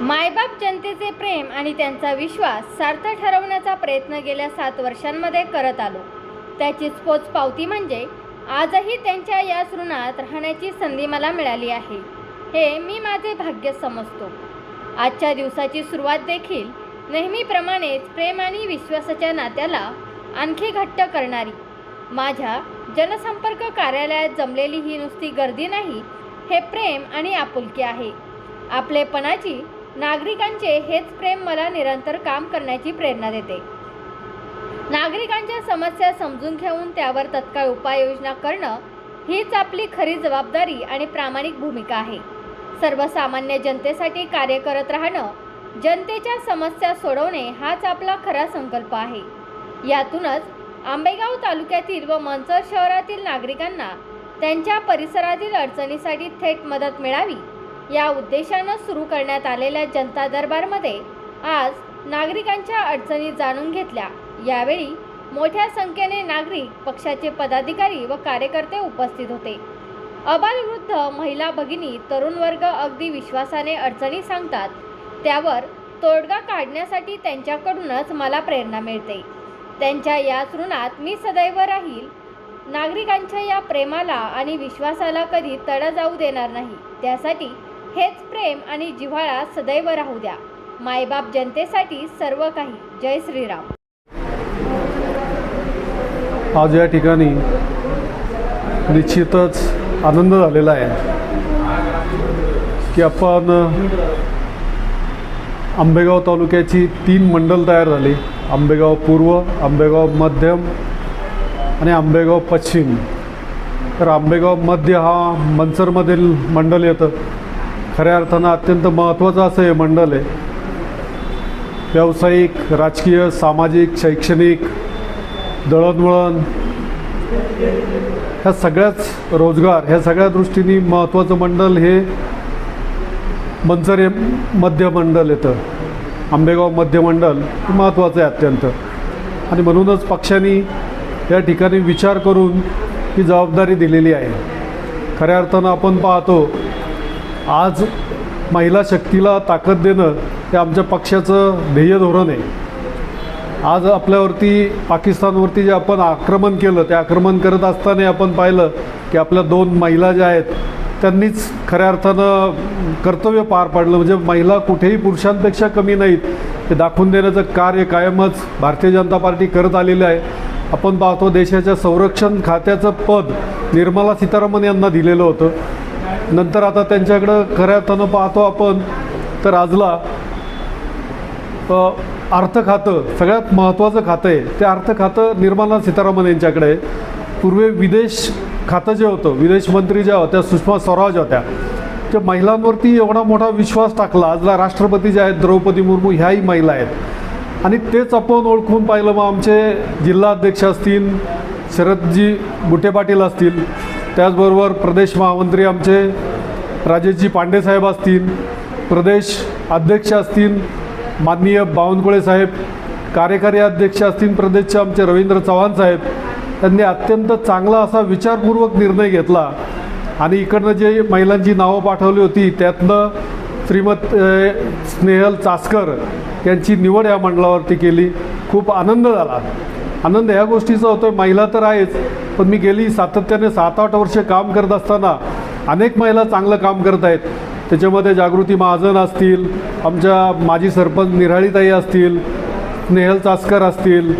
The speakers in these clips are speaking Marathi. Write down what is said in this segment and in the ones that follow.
मायबाप जनतेचे प्रेम आणि त्यांचा विश्वास सार्थ ठरवण्याचा प्रयत्न गेल्या सात वर्षांमध्ये करत आलो. त्याचीच पोचपावती म्हणजे आजही त्यांच्या याच ऋणात राहण्याची संधी मला मिळाली आहे. हे मी माझे भाग्य समजतो. आजच्या दिवसाची सुरुवात देखील नेहमीप्रमाणेच प्रेम आणि विश्वासाच्या नात्याला आणखी घट्ट करणारी. माझ्या जनसंपर्क कार्यालयात जमलेली ही नुसती गर्दी नाही हे प्रेम आणि आपुलकी आहे. आपलेपणाची नागरिकांचे हेच प्रेम मला निरंतर काम करण्याची प्रेरणा देते. नागरिकांच्या समस्या समजून घेऊन त्यावर तत्काळ उपाययोजना करणं हीच आपली खरी जबाबदारी आणि प्रामाणिक भूमिका आहे. सर्वसामान्य जनतेसाठी कार्य करत राहणं जनतेच्या समस्या सोडवणे हाच आपला खरा संकल्प आहे. यातूनच आंबेगाव तालुक्यातील व मंचर शहरातील नागरिकांना त्यांच्या परिसरातील अडचणीसाठी थेट मदत मिळावी या उद्देशानं सुरू करण्यात आलेल्या जनता दरबारमध्ये आज नागरिकांच्या अडचणी जाणून घेतल्या. यावेळी मोठ्या संख्येने नागरिक पक्षाचे पदाधिकारी व कार्यकर्ते उपस्थित होते. अबालवृद्ध महिला भगिनी तरुण वर्ग अगदी विश्वासाने अडचणी सांगतात. त्यावर तोडगा काढण्यासाठी त्यांच्याकडूनच मला प्रेरणा मिळते. त्यांच्या याच ऋणात मी सदैव राहील. नागरिकांच्या या प्रेमाला आणि विश्वासाला कधी तडा जाऊ देणार नाही. त्यासाठी हेच प्रेम आणि जिव्हाळा सदैव राहू द्या. मायबाप जनतेसाठी सर्व काही. जय श्रीराम. आज या ठिकाणी निश्चितच आनंद झालेला आहे की आपण आंबेगाव तालुक्याची तीन मंडल तयार झाली. आंबेगाव पूर्व आंबेगाव मध्यम आणि आंबेगाव पश्चिम. तर आंबेगाव मध्य हा मनसरमधील मंडल येतं. खऱ्या अर्थानं अत्यंत महत्त्वाचं असं हे मंडल आहे. व्यावसायिक राजकीय सामाजिक शैक्षणिक दळणवळण ह्या सगळ्याच रोजगार ह्या सगळ्या दृष्टीने महत्त्वाचं मंडळ हे मंचर मध्य मंडल येतं. आंबेगाव मध्यमंडळ हे महत्त्वाचं आहे अत्यंत. आणि म्हणूनच पक्षांनी या ठिकाणी विचार करून ही जबाबदारी दिलेली आहे. खऱ्या अर्थानं आपण पाहतो आज महिला शक्तीला ताकद देणं हे आमच्या पक्षाचं ध्येय धोरण आहे. आज आपल्यावरती पाकिस्तानवरती जे आपण आक्रमण केलं ते आक्रमण करत असताना आपण पाहिलं की आपल्या दोन महिला ज्या आहेत त्यांनीच खऱ्या अर्थानं कर्तव्य पार पाडलं. म्हणजे महिला कुठेही पुरुषांपेक्षा कमी नाहीत. हे दाखवून देण्याचं कार्य कायमच भारतीय जनता पार्टी करत आलेलं आहे. आपण पाहतो देशाच्या संरक्षण खात्याचं पद निर्मला सीतारामन यांना दिलेलं होतं. नंतर आता त्यांच्याकडं खऱ्या अर्थानं पाहतो आपण तर आजला अर्थ खातं सगळ्यात महत्त्वाचं खातं आहे. ते अर्थ खातं निर्मला सीतारामन यांच्याकडे पूर्वी विदेश खातं जे होतं विदेश मंत्री ज्या होत्या सुषमा स्वराज होत्या त्या महिलांवरती एवढा मोठा विश्वास टाकला. आजला राष्ट्रपती ज्या आहेत द्रौपदी मुर्मू ह्याही महिला आहेत. आणि तेच आपण ओळखून पाहिलं मग आमचे जिल्हाध्यक्ष असतील शरदजी बुटे पाटील असतील त्याचबरोबर प्रदेश महामंत्री आमचे राजेशजी पांडेसाहेब असतील प्रदेश अध्यक्ष असतील माननीय बावनकुळे साहेब कार्यकारी अध्यक्ष असतील प्रदेशचे आमचे रवींद्र चव्हाण साहेब त्यांनी अत्यंत चांगला असा विचारपूर्वक निर्णय घेतला. आणि इकडनं जे महिलांची नावं पाठवली होती त्यातनं श्रीमत स्नेहल चासकर यांची निवड या मंडळावरती केली. खूप आनंद झाला. आनंद ह्या गोष्टीचा होतो महिला तर आहेच पण मी गेली सातत्याने सात आठ वर्ष काम करत असताना अनेक महिला चांगलं काम करत आहेत. त्याच्यामध्ये जागृती महाजन असतील आमच्या माजी सरपंच निराळीताई असतील स्नेहल चास्कर असतील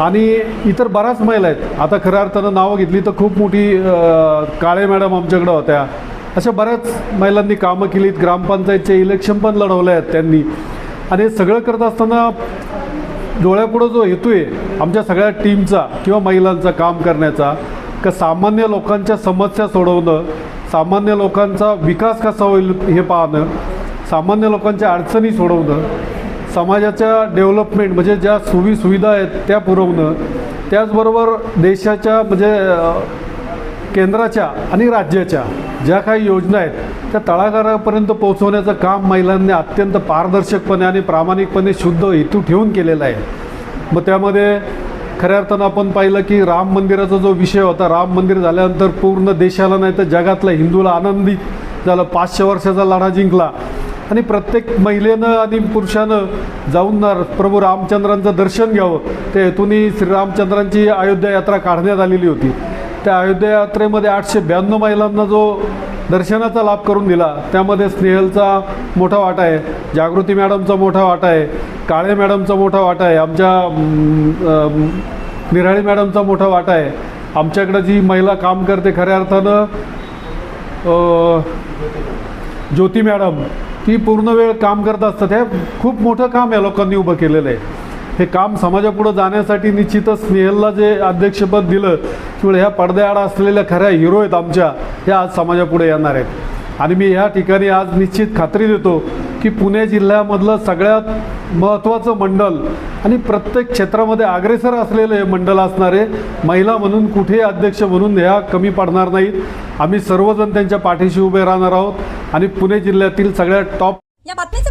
आणि इतर बऱ्याच महिला आहेत. आता खऱ्या अर्थानं नावं घेतली तर खूप मोठी काळे मॅडम आमच्याकडं होत्या. अशा बऱ्याच महिलांनी कामं केलीत ग्रामपंचायतचे इलेक्शन पण लढवले आहेत त्यांनी. आणि हे सगळं करत असताना डोळ्यापुढं जो हेतू आहे आमच्या सगळ्या टीमचा किंवा महिलांचा काम करण्याचा का सामान्य लोकांच्या समस्या सोडवणं सामान्य लोकांचा विकास कसा होईल हे पाहणं सामान्य लोकांच्या अडचणी सोडवणं समाजाच्या डेव्हलपमेंट म्हणजे ज्या सोयी सुविधा आहेत त्या पुरवणं त्याचबरोबर देशाच्या म्हणजे केंद्राच्या आणि राज्याच्या ज्या काही योजना आहेत त्या तळागाळापर्यंत पोहोचवण्याचं काम महिलांनी अत्यंत पारदर्शकपणे आणि प्रामाणिकपणे शुद्ध हेतू ठेवून केलेला आहे. मग त्यामध्ये खऱ्या अर्थानं आपण पाहिलं की राम मंदिराचा जो विषय होता राम मंदिर झाल्यानंतर पूर्ण देशाला नाही तर जगातल्या हिंदूला आनंदित झालं पाचशे वर्षाचा लढा जिंकला. आणि प्रत्येक महिलेनं आणि पुरुषानं जाऊन प्रभू रामचंद्रांचं दर्शन घ्यावं त्या हेतून श्रीरामचंद्रांची अयोध्या यात्रा काढण्यात आलेली होती. त्या अयोध्या यात्रेमध्ये आठशे ब्याण्णव महिलांना जो दर्शनाचा लाभ करून दिला त्यामध्ये स्नेहलचा मोठा वाटा आहे जागृती मॅडमचा मोठा वाटा आहे काळे मॅडमचा मोठा वाटा आहे आमच्या निराळी मॅडमचा मोठा वाटा आहे. आमच्याकडं जी महिला काम करते खऱ्या अर्थानं ज्योती मॅडम ती पूर्ण वेळ काम करत असतात. हे खूप मोठं काम या लोकांनी उभं केलेलं आहे. हे काम समाजापुढं जाण्यासाठी निश्चितच स्नेहलला जे अध्यक्षपद दिलं किंवा ह्या पडद्याआड असलेल्या खऱ्या हिरो आहेत आमच्या ह्या आज समाजापुढे येणार आहेत. आणि मी ह्या ठिकाणी आज निश्चित खात्री देतो की पुणे जिल्ह्यामधलं सगळ्यात महत्त्वाचं मंडल आणि प्रत्येक क्षेत्रामध्ये अग्रेसर असलेलं हे मंडल असणारे महिला म्हणून कुठे अध्यक्ष म्हणून ह्या कमी पडणार नाहीत. आम्ही सर्वजण त्यांच्या पाठीशी उभे राहणार आहोत आणि पुणे जिल्ह्यातील सगळ्यात टॉप या बातमीचे